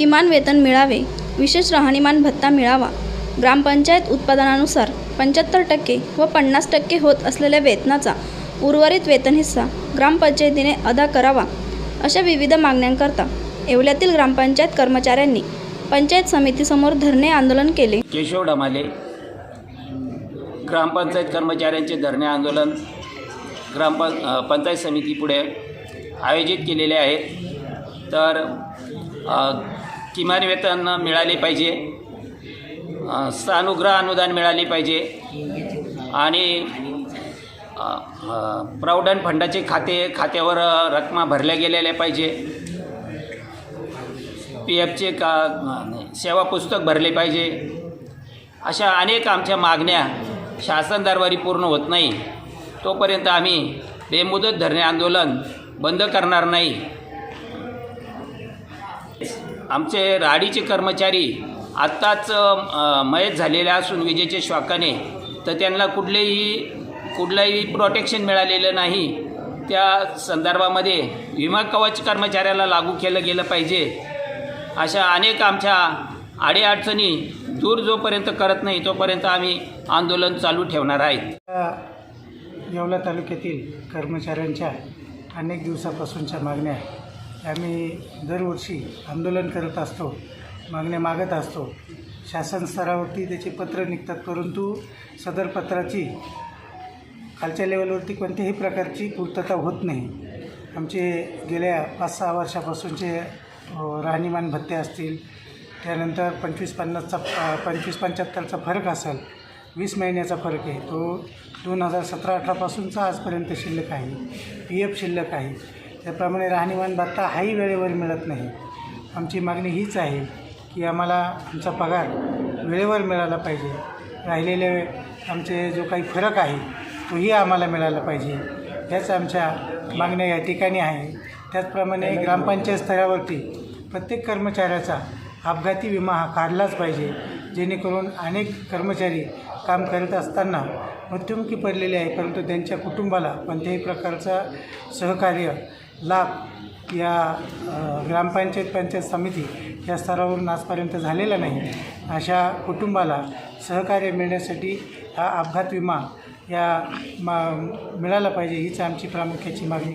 किमान वेतन मिळावे विशेष राहणीमान भत्ता मिळावा. ग्रामपंचायत उत्पादनानुसार पंच्याहत्तर टक्के व पन्नास टक्के होत असलेल्या वेतनाचा उर्वरित वेतन हिस्सा ग्रामपंचायतीने अदा करावा अशा विविध मागण्यांकरता येवल्यातील ग्रामपंचायत कर्मचाऱ्यांनी पंचायत समितीसमोर धरणे आंदोलन केले. केशव डमाले ग्रामपंचायत कर्मचाऱ्यांचे धरणे आंदोलन ग्रामपं पंचायत समितीपुढे आयोजित केलेले आहेत. तर किमान वेतन मिळाले पाहिजे. सानुग्रह अनुदान मिळाले पाहिजे. आणि अ, प्रॉव्हिडंट फंडाचे खाते खात्यावर रकमा भरल्या गेलेल्या पाहिजे. पी एफचे का सेवा पुस्तक भरले पाहिजे. अशा अनेक आमच्या मागण्या शासन दरबारी पूर्ण होत नाही. तोपर्यंत आम्ही बेमुदत धरणे आंदोलन बंद करणार नाही. आमचे राडीचे कर्मचारी आत्ताच मयत झालेले असून विजेच्या श्वाकाने तर त्यांना कुठलेही कुठलंही प्रोटेक्शन मिळालेलं नाही. त्या संदर्भामध्ये विमा कवच कर्मचाऱ्याला लागू केलं गेलं पाहिजे. अशा अनेक आमच्या अडीअडचणी दूर जोपर्यंत करत नाही तोपर्यंत आम्ही आंदोलन चालू ठेवणार आहेत. येवला तालुक्यातील कर्मचाऱ्यांच्या अनेक दिवसापासूनच्या मागण्या आम्ही दरवर्षी आंदोलन करत असतो मागण्या मागत असतो. शासन स्तरावरती त्याचे पत्र निघतात परंतु सदर पत्राची खालच्या लेवलवरती कोणत्याही प्रकारची पूर्तता होत नाही. आमचे गेल्या पाच सहा वर्षापासूनचे राहणीमान भत्ते असतील त्यानंतर पंचवीस पन्नासचा पंचवीस पंच्याहत्तरचा फरक असेल वीस महिन्याचा फरक आहे. तो दोन हजार सतरा अठरापासूनचा आजपर्यंत शिल्लक आहे. पी एफ शिल्लक आहे. त्याप्रमाणे राहणीमान भत्ता हाही वेळेवर मिळत नाही. आमची मागणी हीच आहे की आम्हाला आमचा पगार वेळेवर मिळाला पाहिजे. राहिलेले आमचे जो काही फरक आहे तोही आम्हाला मिळाला पाहिजे. ह्याच आमच्या मागण्या या ठिकाणी आहे. त्याचप्रमाणे ग्रामपंचायत स्तरावरती प्रत्येक कर्मचाऱ्याचा अपघाती विमा हा काढलाच पाहिजे. जेणेकरून अनेक कर्मचारी काम करत असताना मृत्युमुखी पडलेले आहे परंतु त्यांच्या कुटुंबाला कोणत्याही प्रकारचा सहकार्य लाभ या ग्रामपंचायत पंचायत समिती या स्तरावरून आजपर्यंत झालेला नाही. अशा कुटुंबाला सहकार्य मिळण्यासाठी हा अपघात विमा या मा मिळाला पाहिजे हीच आमची प्रामुख्याची मागणी.